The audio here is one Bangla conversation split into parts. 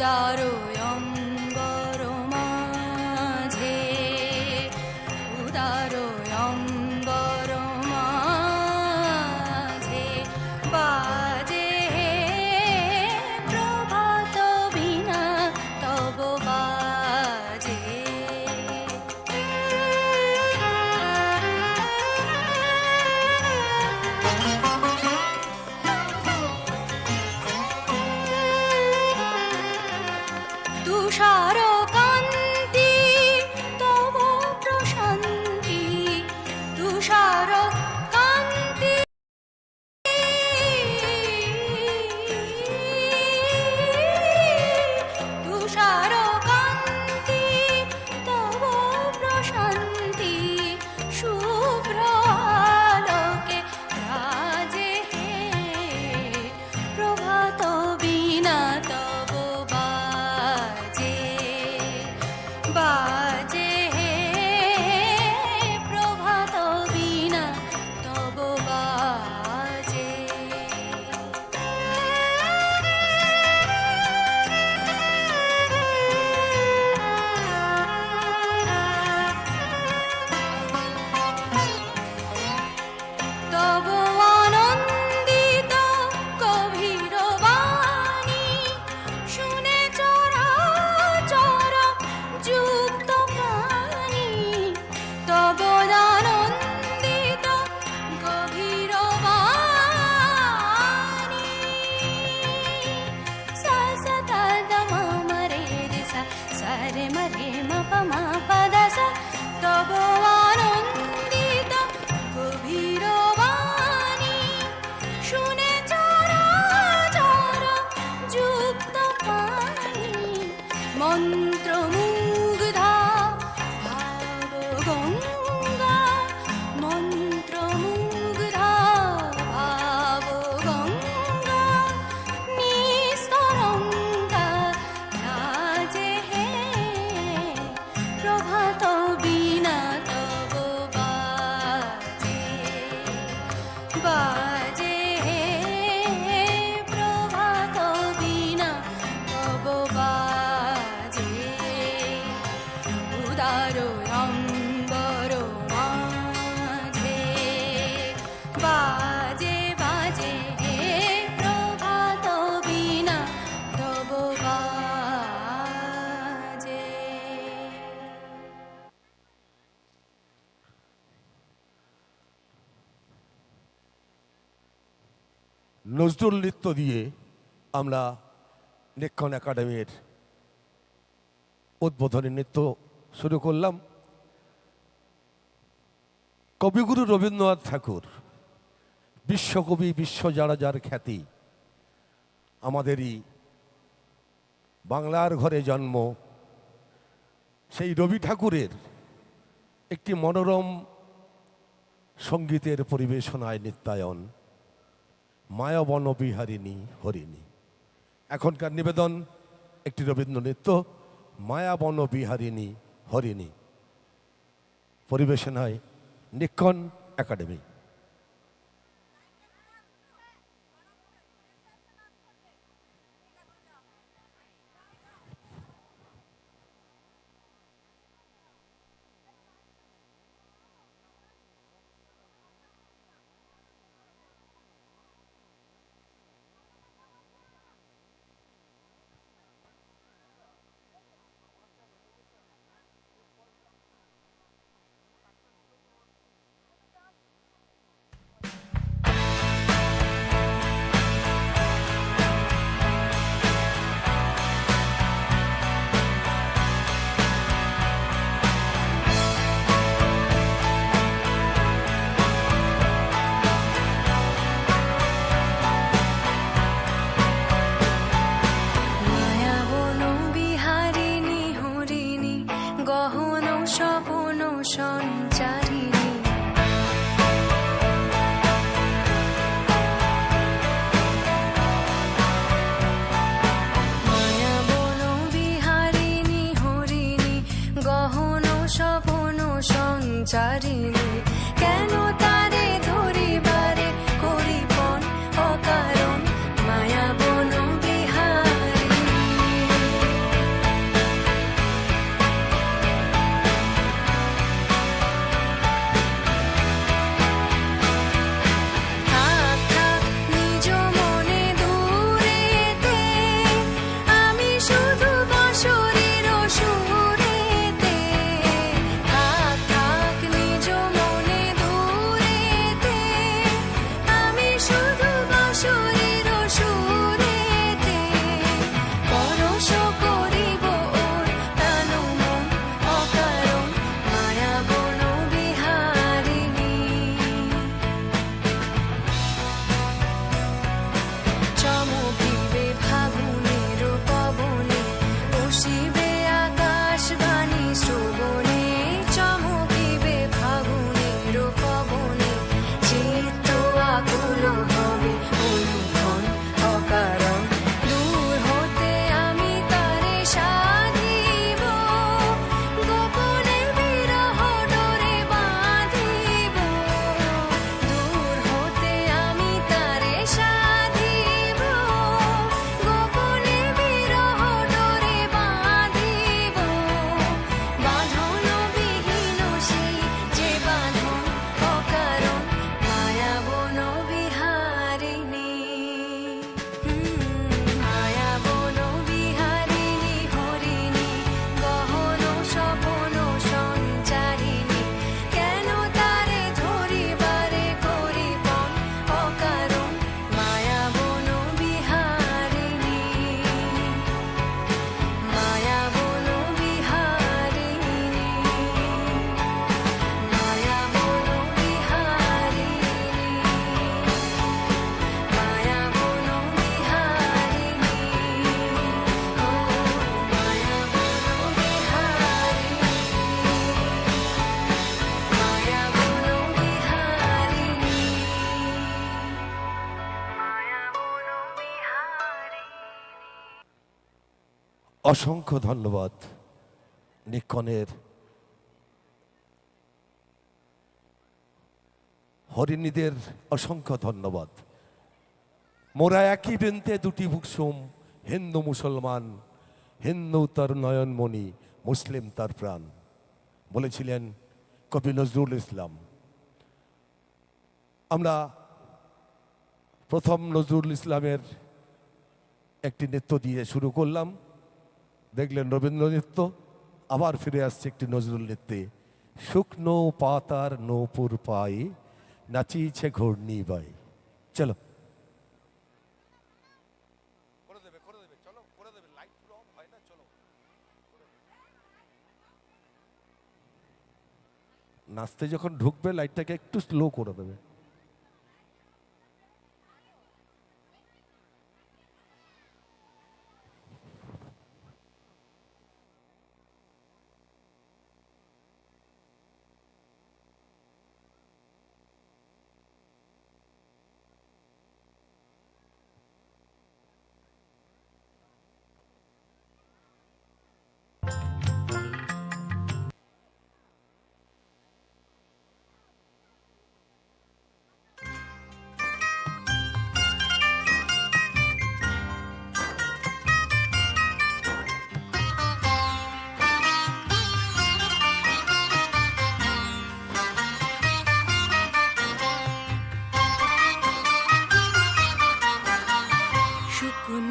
daru సరే మరే మపమా పదస తబో ఆనందిత కుబీరో নজরুল নৃত্য দিয়ে আমরা নেক্ষণ একাডেমির উদ্বোধনী নৃত্য শুরু করলাম। কবিগুরু রবীন্দ্রনাথ ঠাকুর, বিশ্বকবি বিশ্ব যারা যার খ্যাতি, আমাদেরই বাংলার ঘরে জন্ম। সেই রবি ঠাকুরের একটি মনোরম সঙ্গীতের পরিবেশনায় নিত্যায়ন। মায়া বনবিহারিণী হরিণী। এখনকার নিবেদন, একটি রবীন্দ্র নৃত্য মায়া বনবিহারিণী হরিণী। পরিবেশন হয় নিক্ষণ একাডেমি। অসংখ্য ধন্যবাদ নিকনের হরিণীদের অসংখ্য ধন্যবাদ। মোরা একই বৃন্তে দুটি ভুকসুম হিন্দু মুসলমান, হিন্দু তার নয়নমণি, মুসলিম তার প্রাণ, বলেছিলেন কবি নজরুল ইসলাম। আমরা প্রথম নজরুল ইসলামের একটি নৃত্য দিয়ে শুরু করলাম। দেখলেন রবীন্দ্র নৃত্য আবার ফিরে আসছে একটি নজরুল নৃত্যে। শুকনো পাতার নৌপুর পাই নাচিয়েছে ঘূর্ণি বাই। চলো। নাচতে যখন ঢুকবে লাইটটাকে একটু স্লো করে দেবে।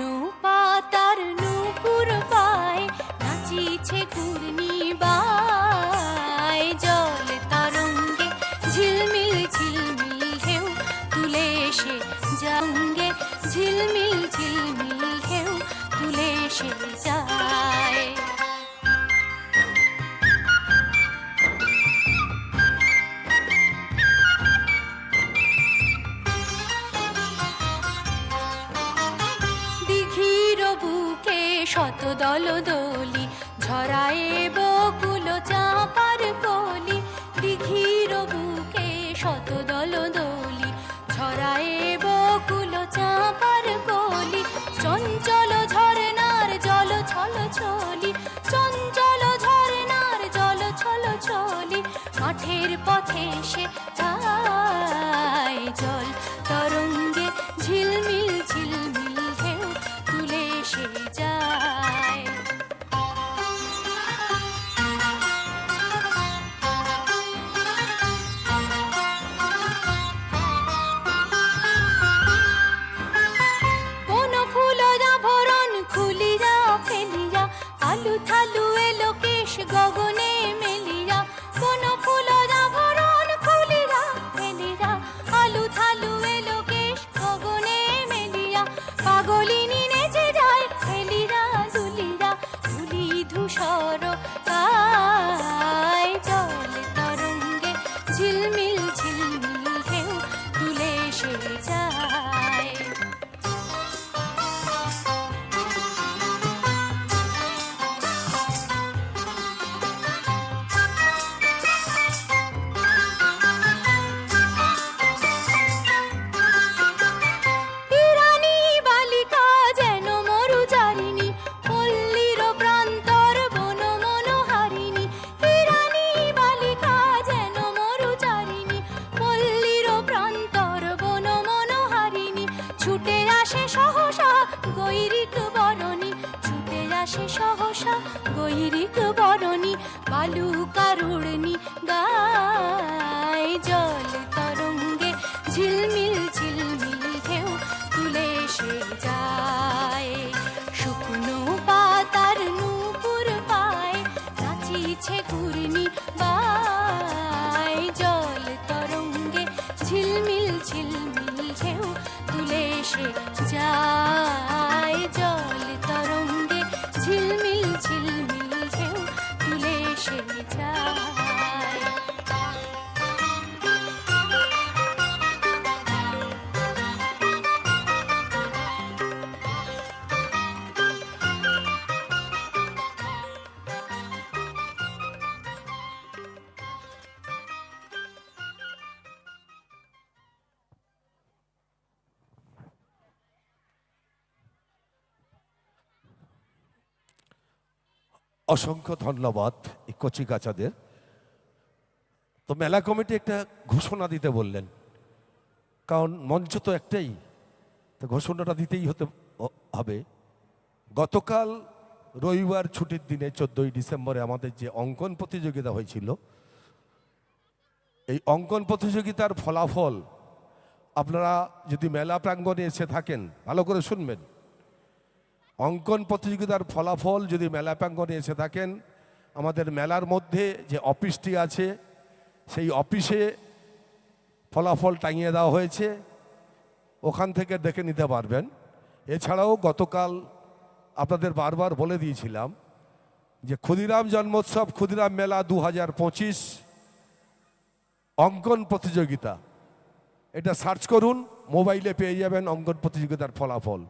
নৌপা তার নূপুর পায় নাচিছে ঘূর্ণি বায় জল 家。是家 অসংখ্য ধন্যবাদ এই কচিকাচাদের তো মেলা কমিটি একটা ঘোষণা দিতে বললেন। কারণ মঞ্চ তো একটাই, তো ঘোষণাটা দিতেই হতে হবে। গতকাল রবিবার ছুটির দিনে চোদ্দই ডিসেম্বরে আমাদের যে অঙ্কন প্রতিযোগিতা হয়েছিল, এই অঙ্কন প্রতিযোগিতার ফলাফল আপনারা যদি মেলা প্রাঙ্গণে এসে থাকেন, ভালো করে শুনবেন। অঙ্কন প্রতিযোগিতার ফলাফল যদি মেলা প্রাঙ্গণে এসে থাকেন, আমাদের মেলার মধ্যে যে অফিসটি আছে, সেই অফিসে ফলাফল টাঙিয়ে দেওয়া হয়েছে। ওখান থেকে দেখে নিতে পারবেন। এছাড়াও গতকাল আপনাদের বারবার বলে দিয়েছিলাম যে ক্ষুদিরাম জন্মোৎসব, ক্ষুদিরাম মেলা দু হাজার পঁচিশ, অঙ্কন প্রতিযোগিতা। এটা সার্চ করুন, মোবাইলে পেয়ে যাবেন অঙ্কন প্রতিযোগিতার ফলাফল।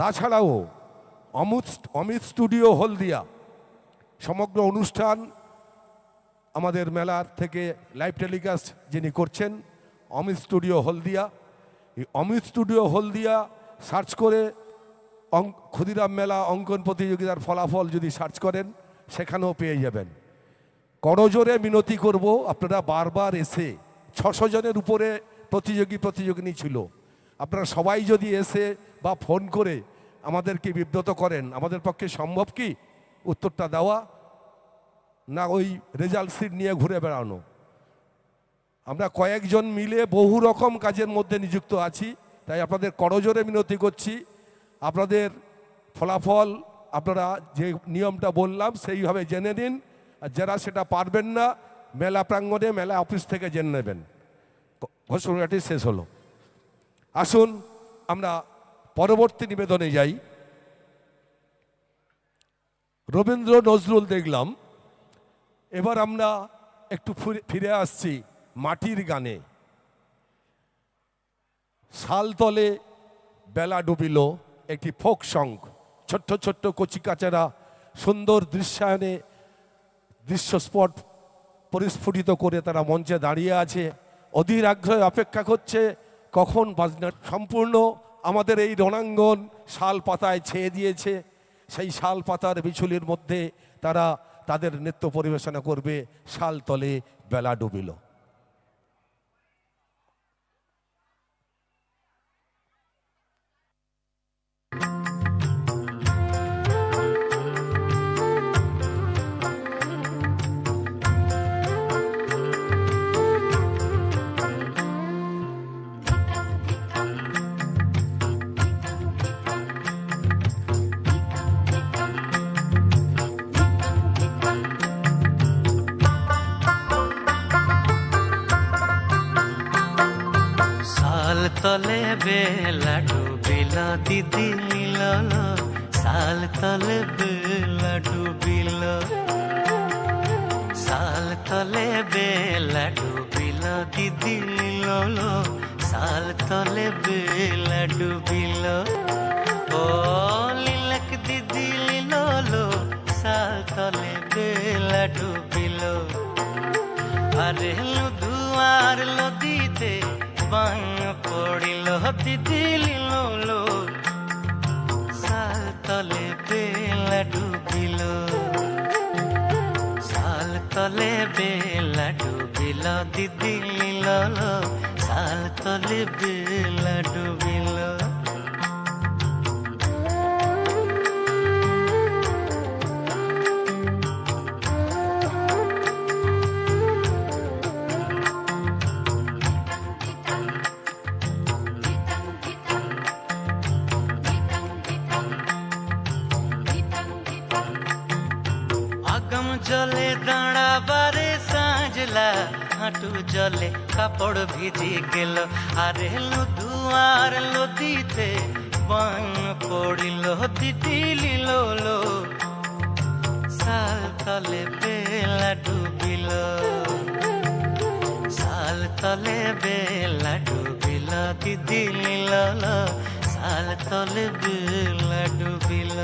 তাছাড়াও অমিত অমিত স্টুডিও হলদিয়া, সমগ্র অনুষ্ঠান আমাদের মেলার থেকে লাইভ টেলিকাস্ট যিনি করছেন, অমিত স্টুডিও হলদিয়া। এই অমিত স্টুডিও হলদিয়া সার্চ করে ক্ষুদিরাম মেলা অঙ্কন প্রতিযোগিতার ফলাফল যদি সার্চ করেন, সেখানেও পেয়ে যাবেন। করজোরে মিনতি করব, আপনারা বারবার এসে, ছশো জনের উপরে প্রতিযোগী প্রতিযোগিনী ছিল। আপনারা সবাই যদি এসে বা ফোন করে আমাদেরকে বিব্রত করেন। আমাদের পক্ষে সম্ভব কি? উত্তরটা দেওয়া, না ওই রেজাল্ট সিট নিয়ে ঘুরে বেড়ানো। আমরা কয়েকজন মিলে বহু রকম কাজের মধ্যে নিযুক্ত আছি, তাই আপনাদের করজোরে মিনতি করছি। আপনাদের ফলাফল আপনারা যে নিয়মটা বললাম, সেইভাবে জেনে নিন। আর যারা সেটা পারবেন না, মেলা প্রাঙ্গণে মেলা অফিস থেকে জেনে নেবেন। ঘোষণাটি শেষ হলো। আসুন, আমরা পরবর্তী নিবেদনে যাই। রবীন্দ্র নজরুল দেখলাম। এবার আমরা একটু ফুরে- আসছি মাটির গানে। শালতলে বেলা ডুবিল, একটি ফোক সং। ছোট্ট ছোট্ট কচিকাচারা সুন্দর দৃশ্যায়নে দৃশ্যস্পট পরিস্ফুটিত করে তারা মঞ্চে দাঁড়িয়ে আছে। অধীর আগ্রহে অপেক্ষা করছে কখন বাজনা সম্পূর্ণ আমাদের এই রণাঙ্গন শাল পাতায় ছেয়ে দিয়েছে। সেই শাল পাতার বিছুলির মধ্যে তারা তাদের নৃত্য পরিবেশনা করবে। শাল তলে বেলা ডুবিল। তলে বেলা ডুবিল, দিদি মিলল সাল তলে বেলা ডুবিল। সাল তলে বেলা ডুবিল, দিদি মিলল সাল তলে বেলা ডুবিল। ও লিলক দিদি লিলল সাল তলে বেলা ডুবিল। আরে লুধুয়ার লদিতে বান পড়িল দিদিল লো। সাল তলে বেলা ডুবিল। সাল তলে বেলা ডুবিল দিদিল লো। সাল তলে বেলা ডুবিল। জলে কাপড় ভিজি গেল। আরে লুধুয়ার লদিতে বান পড়িল তিতিলিল সাল তলে বেলা ডুবিল। সাল তলে বেলা ডুবিল দিদিলিল লো। সাল তলে বেলা ডুবিল।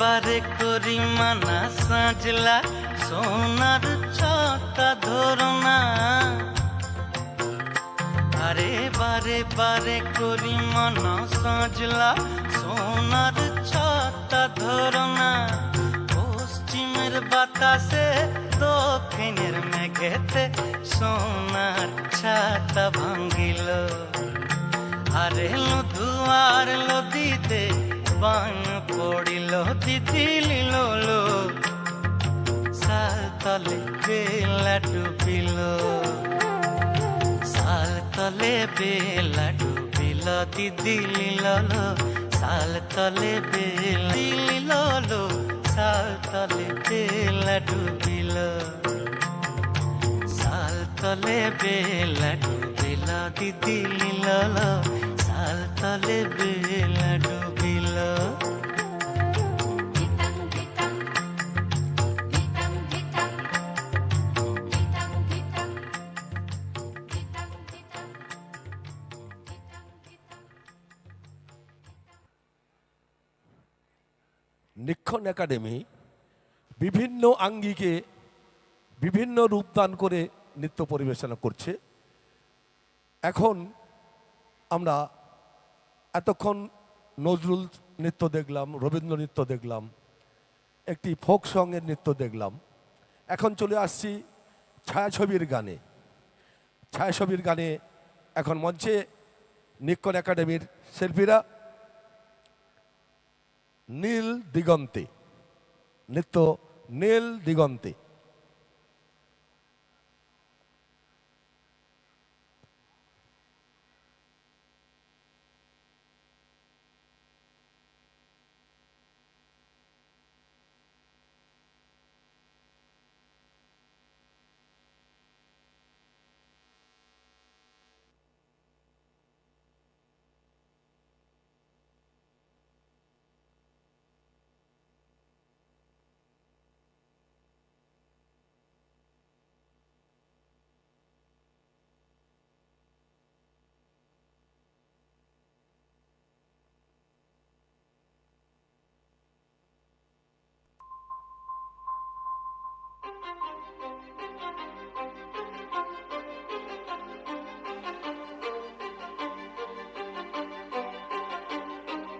বারে করি মানা সাজলা, সোনার ছক্কা ধরো না আরে বারে বারে করি মন সাজলা, সোনার ছক্কা ধরো না পশ্চিমের বাতাসে, দক্ষিণের মেঘেতে সোনার ছাতা ভাঙ্গিল আরে লুধুয়ার লদিতে বান পড়িল তিতিলিল সালতলে বেলা ডুবিল। সালতলে বেলা ডুবিল তিদিলিল সালতলে বেলিল সালতলে বেলা ডুবিল। সালতলে বেলা ডুবিল তিদিলিল সালতলে বেলা ডুবিল নিক্ষণ একাডেমি বিভিন্ন আঙ্গিকে বিভিন্ন রূপদান করে নৃত্য পরিবেশনা করছে। এখন আমরা এতক্ষণ নজরুল নৃত্য দেখলাম, রবীন্দ্র নৃত্য দেখলাম, একটি ফোক সঙ্গের নৃত্য দেখলাম। এখন চলে আসছি ছায়াছবির গানে। ছায়াছবির গানে এখন মঞ্চে নিক্ষণ একাডেমির শিল্পীরা নীল দিগন্তে, নৃত্য নীল দিগন্তে।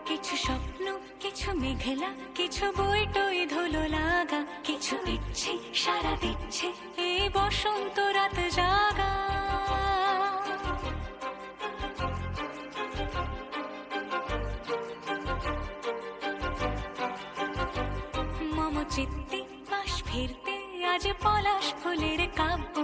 কিছু স্বপ্ন, কিছু মেঘলা, কিছু বই টই ধুলো লাগা, কিছু ইচ্ছে সারা দিচ্ছে, এই বসন্ত রাত জাগা। আজ পলাশ ফুলের কাব্য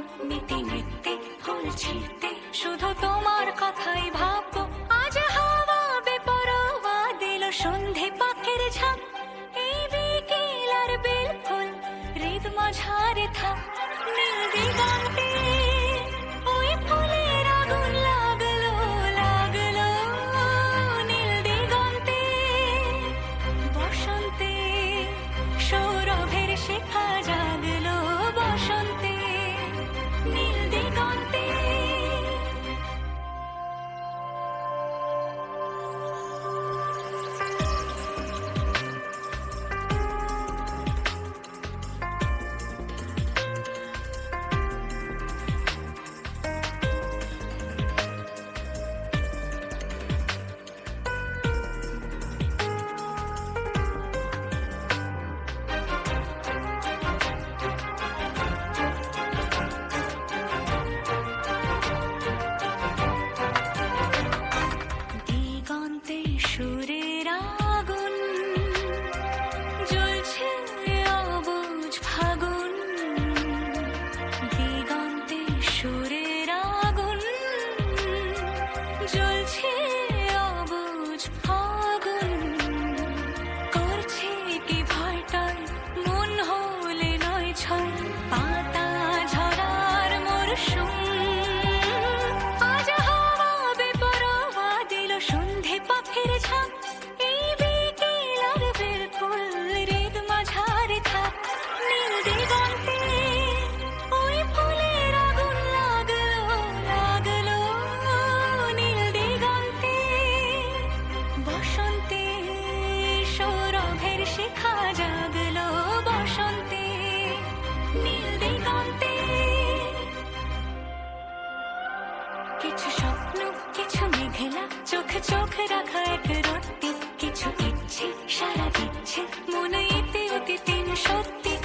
কিছু স্বপ্ন, কিছু মেঘেলা, চোখ চোখ রাখা এক রত্তি কিছু ইচ্ছে, সারা দিচ্ছে। মনে ইতি অতি তিন সত্যি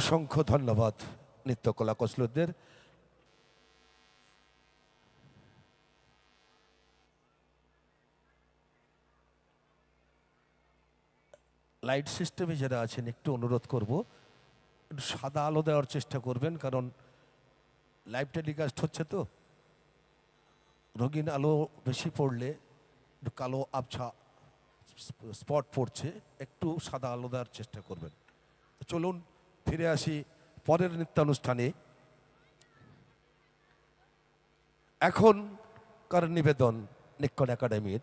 অসংখ্য ধন্যবাদ, নিত্যকলা কসলদের লাইট সিস্টেমে যারা আছেন, একটু অনুরোধ করব, একটু সাদা আলো দেওয়ার চেষ্টা করবেন, কারণ লাইভ টেলিকাস্ট হচ্ছে তো। রঙিন আলো বেশি পড়লে একটু কালো আবছা স্পট পড়ছে, একটু সাদা আলো দেওয়ার চেষ্টা করবেন। চলুন ফিরে আসি পরের নৃত্যানুষ্ঠানে। এখনকার নিবেদন নিক্ষণ একাডেমির?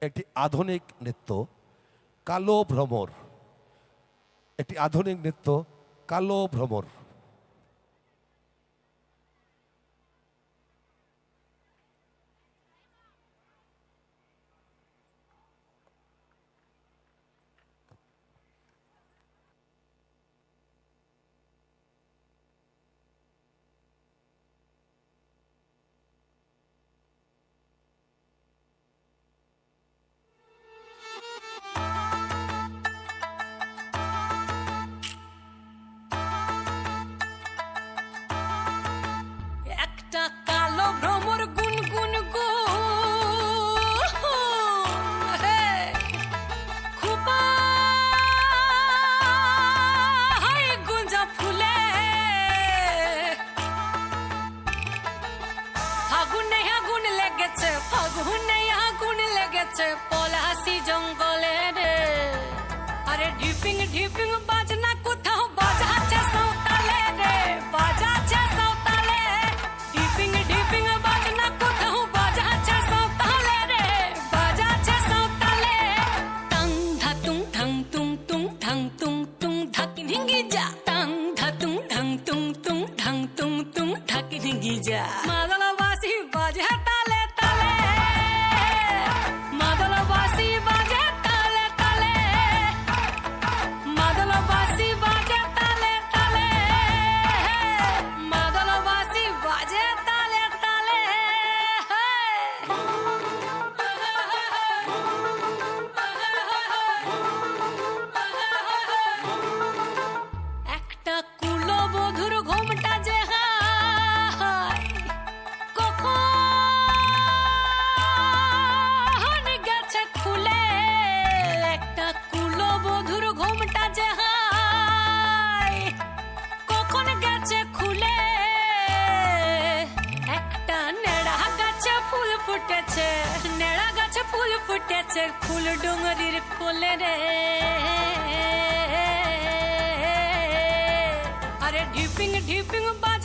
একটি আধুনিক নৃত্য, কালো ভ্রমর। একটি আধুনিক নৃত্য, কালো ভ্রমর। ফুটেছে ফুল ডুঙরির কোলে রে। আরে ঢিপিং ঢিপিং বাদ